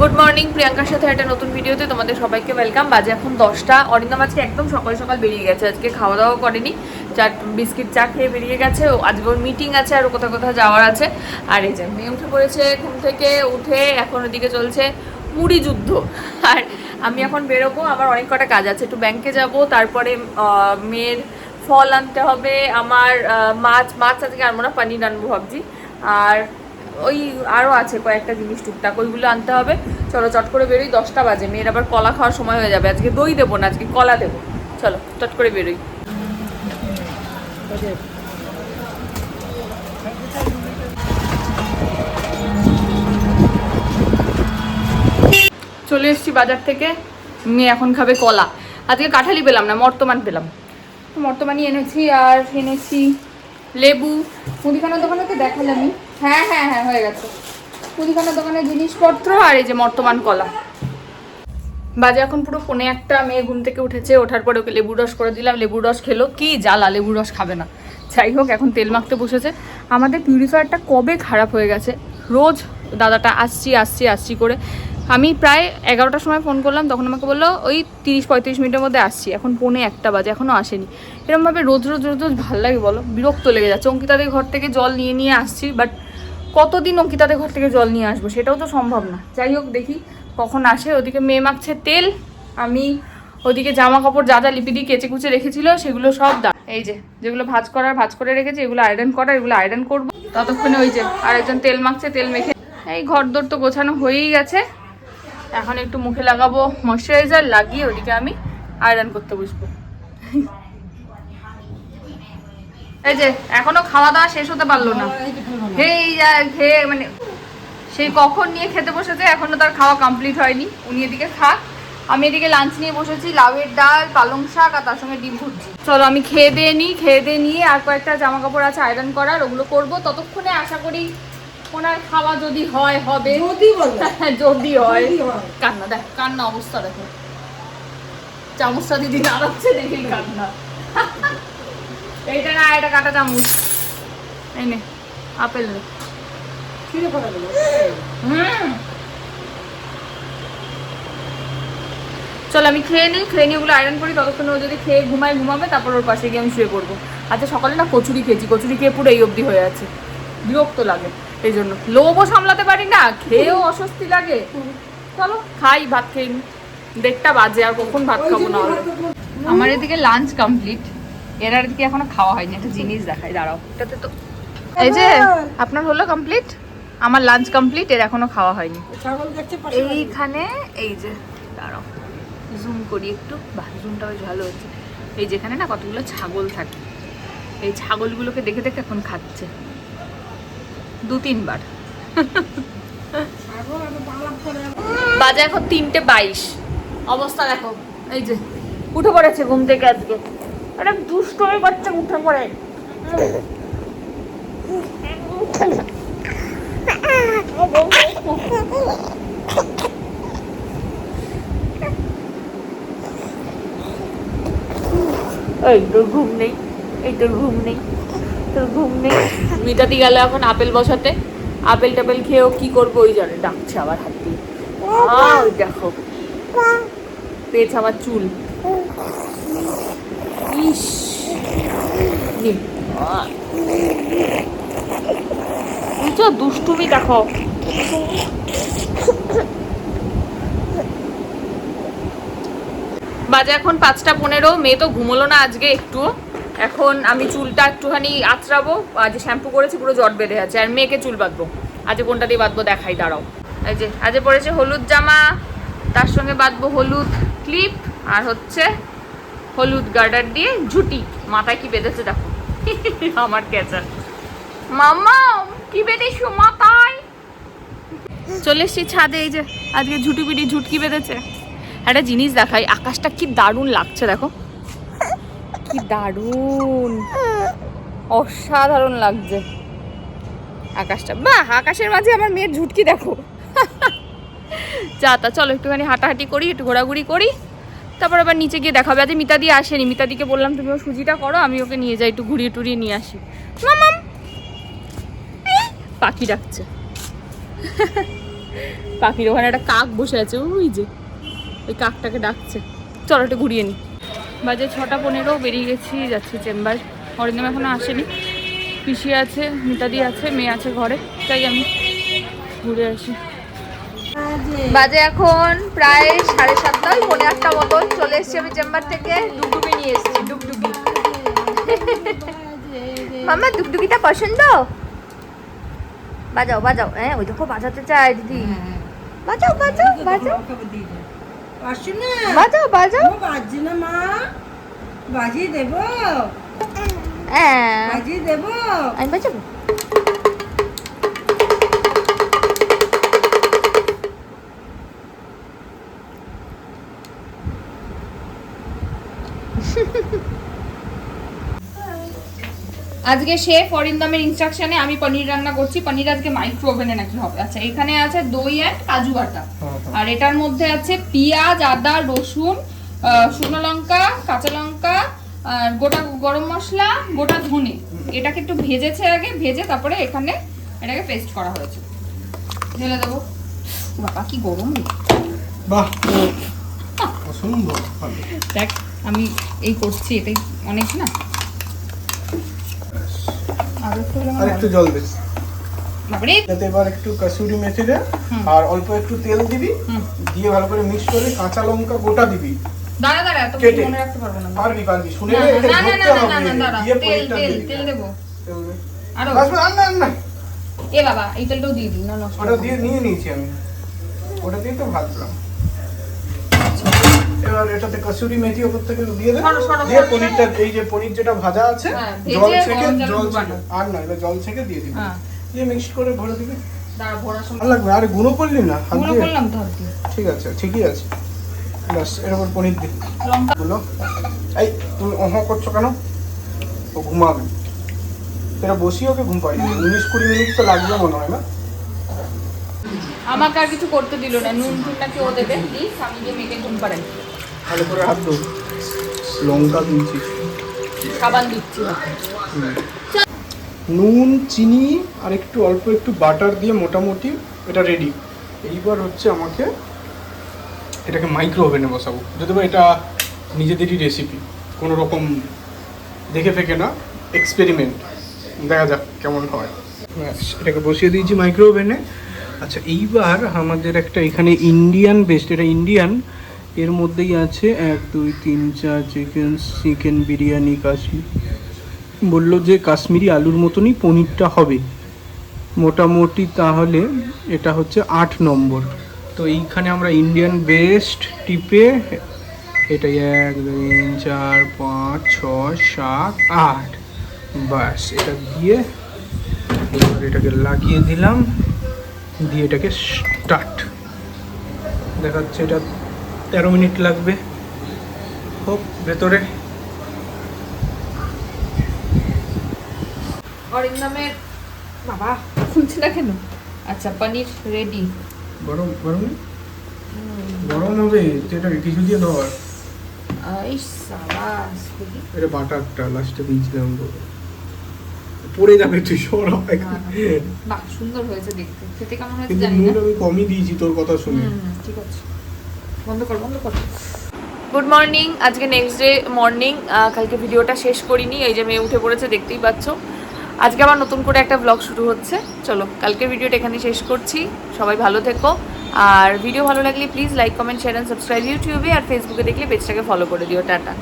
Good morning প্রিয়াঙ্কার সাথে একটা নতুন ভিডিওতে তোমাদের সবাইকে ওয়েলকাম বাজে এখন দশটা। অরিন্দম আজকে একদম সকাল সকাল বেরিয়ে গেছে। আজকে খাওয়া দাওয়া করেনি। চা বিস্কিট, চা খেয়ে বেরিয়ে গেছে। ও আজকে ওর মিটিং আছে আর কোথাও কোথাও যাওয়ার আছে। আর এই যে মেয়ে উঠে পড়েছে ঘুম থেকে, উঠে এখন ওদিকে চলছে মুড়ি যুদ্ধ। আর আমি এখন বেরোবো, আমার অনেক কটা কাজ আছে। একটু ব্যাংকে যাব, তারপরে মেয়ের ফল আনতে হবে, আমার মাছ মাছ আজকে আনব না, পানির আনব ভাবছি। আর ওই আরও আছে কয়েকটা জিনিস, টুকটাক, ওইগুলো আনতে হবে। চলো, চট করে বেরোই, দশটা বাজে, মেয়ের আবার কলা খাওয়ার সময় হয়ে যাবে। আজকে দই দেবো না, আজকে কলা দেবো। চলো, চট করে বেরোই। চলে এসেছি বাজার থেকে, মেয়ে এখন খাবে কলা। আজকে কাঁঠালি পেলাম না, মর্তমান পেলাম। মর্তমানই এনেছি, আর এনেছি লেবু। মুদিখানার দোকানে তো দেখালামই। হ্যাঁ হ্যাঁ হ্যাঁ হয়ে গেছে। মুদিখানার দোকানের জিনিসপত্র আর এই যে মর্তমান কলা। বাজে এখন পুরো ফোনে একটা, মেয়ে ঘুম থেকে উঠেছে, ওঠার পরে ওকে লেবু রস করে দিলাম লেবু রস খেলো, কি জ্বালা লেবু রস খাবে না। যাই হোক, এখন তেল মাখতে বসেছে। আমাদের পিউরিফায়ারটা কবে খারাপ হয়ে গেছে? রোজ দাদাটা আসছি আসছি আসছি করে। আমি প্রায় এগারোটার সময় ফোন করলাম, তখন আমাকে বলল, ওই তিরিশ, পঁয়ত্রিশ মিনিটের মধ্যে আসছি, এখন পৌনে একটা বাজে এখনও আসেনি। এরকমভাবে রোজ রোজ রোজ রোজ ভালো লাগে বলো, বিরক্ত লেগে যাচ্ছে অঙ্কিতাদের ঘর থেকে জল নিয়ে নিয়ে আসছি বাট কতদিন অঙ্কিতাদের ঘর থেকে জল নিয়ে আসব? সেটাও তো সম্ভব না। যাই হোক, দেখি কখন আসে। ওদিকে মেয়ে মাখছে তেল। আমি ওদিকে জামা কাপড় যা যা দিয়ে কেচে কুচে রেখেছিল, সেগুলো সব দা এই যে, যেগুলো ভাজ করার, ভাজ করে রেখেছি, এগুলো আয়রন করার, এগুলো আয়রন করব। ততক্ষণে ওই যে আরেকজন তেল মাখছে, তেল মেখে এই ঘর দর তো গোছানো হয়েই গেছে। এখন একটু মুখে লাগাবো ময়শ্চারাইজার লাগিয়ে ওদিকে আমি আয়রন করতে বসবো। এই যে এখনও খাওয়া দাওয়া শেষ হতে পারল না। এই যা খেয়ে মানে সেই কখন নিয়ে খেতে বসেছে এখনও তার খাওয়া কমপ্লিট হয়নি। উনি এদিকে খাক আমি এদিকে লাঞ্চ নিয়ে বসেছি লাউয়ের ডাল পালং শাক আর তার সঙ্গে ডিম ভুজি চলো আমি খেয়ে দিয়ে নিই খেয়ে দিয়ে নিয়ে আর কয়েকটা জামা কাপড় আছে আয়রন করার ওগুলো করব। ততক্ষণে আশা করি ওনার খাওয়া যদি হয় হবে। যদি হয়। যদি হয়। কান্না দেখ কান্না অবস্থা দেখো। চামচটা দিদি নাড়াচ্ছে দেখি কান্না। এইটা না এটা কাটা চামচ। এই নে আপেল ছিঁড়ে হুম। চল আমি খেয়ে নিই খেয়ে নিয়ে ওগুলো আয়রন করি ততক্ষণে ও যদি খেয়ে ঘুমায় ঘুমাবে তারপর ওর পাশে গিয়ে আমি শুয়ে পড়ব। আচ্ছা সকালে না কচুরি খেয়েছি কচুরি খেয়ে পুরো এই অবধি হয়ে আছে। বিরক্ত লাগে এই জন্য। লোভও সামলাতে পারি না খেয়েও অস্বস্তি লাগে। চলো খাই ভাত খেয়ে দেড়টা বাজে আর কখন ভাত খাব না আমার এদিকে লাঞ্চ কমপ্লিট এর আর এদিকে এখনও খাওয়া হয়নি? একটা জিনিস দেখাই দাঁড়াও। এটাতে তো এই যে আপনার হলো কমপ্লিট আমার লাঞ্চ কমপ্লিট এর এখনও খাওয়া হয়নি। এইখানে এই যে দাঁড়াও। জুম করি একটু। বাহ জুমটা বেশ ভালো হচ্ছে। এই যেখানে না কতগুলো ছাগল থাকে। এই ছাগলগুলোকে দেখে দেখে এখন খাচ্ছে। দু তিনবার। বাজে এখন তিনটে বাইশ। অবস্থা দেখো এই যে উঠে পড়েছে ঘুম থেকে আজকে। একটা হয়ে বাচ্চা উঠে পড়ে এই, তোর ঘুম নেই, এই, তোর ঘুম নেই, তোর ঘুম নেই। মিতাদি গেল এখন আপেল বসাতে। আপেল টাপেল খেয়েও কি করব, ওই জানে ডাকছে আবার হাত দিয়ে। ওই দেখো। পেয়েছে আমার চুল। ইস। দুষ্টুমি দেখো। বাজে এখন পাঁচটা পনেরো, মেয়ে তো ঘুমোলো না আজকে একটু এখন আমি চুলটা একটুখানি আঁচড়াবো, আজ শ্যাম্পু করেছি, পুরো জট বেঁধে আছে, আর মেয়েকে চুল বাঁধবো। আজ কোনটা দিয়ে বাঁধবো দেখাই, দাঁড়াও। এই যে, আজ পড়েছে হলুদ জামা, তার সঙ্গে বাঁধবো হলুদ ক্লিপ, আর হচ্ছে হলুদ গার্ডার দিয়ে ঝুটি। মাথায় কি বেঁধেছে দেখো। আমার ক্যাচার মামা কি বেঁধেছো মাথায়? চলে এসছি ছাদে, এই যে, আজকে ঝুটি পিটি ঝুটকি বেঁধেছে। একটা জিনিস দেখাই, আকাশটা কি দারুণ লাগছে, দেখো। কি দারুণ। অসাধারণ লাগছে। আকাশটা, বাহ, আকাশের মাঝে আমার মেয়ের ঝুটকি দেখো। যা তা, চলো একটুখানি হাঁটাহাঁটি করি, একটু ঘোরাঘুরি করি। তারপর আবার নিচে গিয়ে দেখাবে। আজ মিতাদি আসেনি। মিতাদিকে বললাম তুমি সুজিটা করো, আমি ওকে নিয়ে যাই, একটু ঘুরিয়ে টুরিয়ে নিয়ে আসি। মামাম পাখি ডাকছে। পাখির ওখানে একটা কাক বসে আছে, ওই যে, ওই কাকটাকে ডাকছে। চলো একটু ঘুরিয়ে নি। বাজে ছটা পনেরো, বেরিয়ে গেছি, যাচ্ছি চেম্বার। অরিন্দম এখনও আসেনি। পিসি আছে, মিতাদি আছে, মেয়ে আছে ঘরে, তাই আমি ঘুরে আসি। বাজে এখন প্রায় সাড়ে সাতটা ওই পনেরো আটটা মতন চলে এসেছি আমি চেম্বার থেকে। ডুগডুগি নিয়ে এসেছি ডুগডুগি। মামা ডুগডুগিটা পছন্দ? বাজাও বাজাও। হ্যাঁ ওই দেখো বাজাতে চায় দিদি। বাজাও বাজাও বাজাও। বাজাও বাজাও। বাজছে না মা। বাজিয়ে দেব। হ্যাঁ। বাজিয়ে দেব। আমি বাজাবো। আজকে শেফ অরিন্দমের ইনস্ট্রাকশনে আমি পনির রান্না করছি। পনির আজকে মাইক্রো ওভেনে নাকি হবে। আচ্ছা এখানে আছে দই অ্যান্ড কাজু বাটা। আর এটার মধ্যে আছে পেঁয়াজ আদা রসুন শুকনো লঙ্কা কাঁচা লঙ্কা আর গোটা গরম মশলা গোটা ধনে। এটাকে একটু ভেজেছে আগে ভেজে তারপরে এখানে এটাকে পেস্ট করা হয়েছে। ঢেলে দেবো। বাবা কি গরম বাহ দেখ আমি এই করছি এটাই অনেক না? আর একটু জল দে যাতে এবার একটু কাসুরি মেথি দে আর অল্প একটু তেল দিবি দিয়ে ভালো করে মিক্স করে কাঁচা লঙ্কা গোটা দিবি। দাঁড়া দাঁড়া এত মনে রাখতে পারব না। পারবি পারবি। শুনে না, নে, না, না, না, না, না, দিয়ে তেল, তেল, তেল দেবো। তেল দে। আরও। বাস, বাস, আর না, না। এ বাবা এই তেলটাও দিয়ে দিই না নষ্ট ওটা দিয়ে নিয়ে নিয়েছি আমি। ওটা দিয়ে তো ভাজলাম। এবার এটাতে কাসুরি মেথি ওপর থেকে দিয়ে দে সরো, সরো, দিয়ে পনিরটা এই যে পনির যেটা ভাজা আছে হ্যাঁ, জল থেকে জল আর না এবার জল থেকে দিয়ে দিবি। হ্যাঁ। দিয়ে মিক্স করে ভরে দিবি। দাঁড়া ভরার সময় ভালো লাগবে আরে গুঁড়ো করলি না হাত দিয়ে? করলাম তো আর কি ঠিক আছে ঠিকই আছে। ব্যাস এর উপর পনির এই তুমি অহ করছ কেন? ও ঘুমাবে। এটা বসিয়ে ওকে ঘুম পাড়িয়ে উনিশ কুড়ি মিনিট তো লাগবে মনে হয় না? আমাকে আর কিছু করতে দিল না। নুন টুন নাকি ও দেবে? প্লিজ আমি গিয়ে মেয়েকে ঘুম পাড়াই। ভালো করে হাত দো লঙ্কা দিয়েছি সাবান দিচ্ছি। নুন চিনি আর একটু অল্প একটু বাটার দিয়ে মোটামুটি এটা রেডি এইবার হচ্ছে আমাকে এটাকে মাইক্রো ওভেনে বসাবো। যদি বা এটা নিজেদেরই রেসিপি কোনো রকম দেখে ফেকে না এক্সপেরিমেন্ট দেখা যাক কেমন হয়। এটাকে বসিয়ে দিয়েছি মাইক্রো ওভেনে আচ্ছা এইবার আমাদের একটা এখানে ইন্ডিয়ান বেস্ট এটা ইন্ডিয়ান এর মধ্যেই আছে এক, দুই, তিন, চার, চিকেন চিকেন বিরিয়ানি, কাশ্মীর। বলল যে কাশ্মীরি আলুর মতনই পনিরটা হবে। মোটামুটি তাহলে এটা হচ্ছে আট নম্বর। তো এইখানে আমরা ইন্ডিয়ান বেস্ট টিপে এটাই এক, দুই চার, পাঁচ, ছয়, সাত, আট। বাস এটা দিয়ে এটাকে লাগিয়ে দিলাম। দিয়ে এটাকে স্টার্ট। দেখাচ্ছে এটা তেরো মিনিট লাগবে। হোক ভেতরে। অরিন্দমের বাবা না কেন? আচ্ছা পনির রেডি গরম গরম? গরম হবে এটাকে কিছু দিয়ে ধর। এই সাবাস খুবই। এটা বাটারটা লাস্টে দিয়েছিলাম পড়ে যাবে তুই বাহ সুন্দর হয়েছে দেখতে। খেতে কেমন হয়েছে জানি না। আমি কমই দিয়েছি তোর কথা শুনে। ঠিক আছে। বন্ধ কর বন্ধ কর। গুড মর্নিং আজকে নেক্সট ডে মর্নিং কালকে ভিডিওটা শেষ করিনি, এই যে মেয়ে উঠে পড়েছে, দেখতেই পাচ্ছ। আজকে আবার নতুন করে একটা ব্লগ শুরু হচ্ছে। চলো, কালকের ভিডিওটা এখানে শেষ করছি। সবাই ভালো থেকো। আর ভিডিও ভালো লাগলে please like comment share and subscribe ইউটিউবে আর ফেসবুকে দেখলে পেজটাকে ফলো করে দিও। টাটা।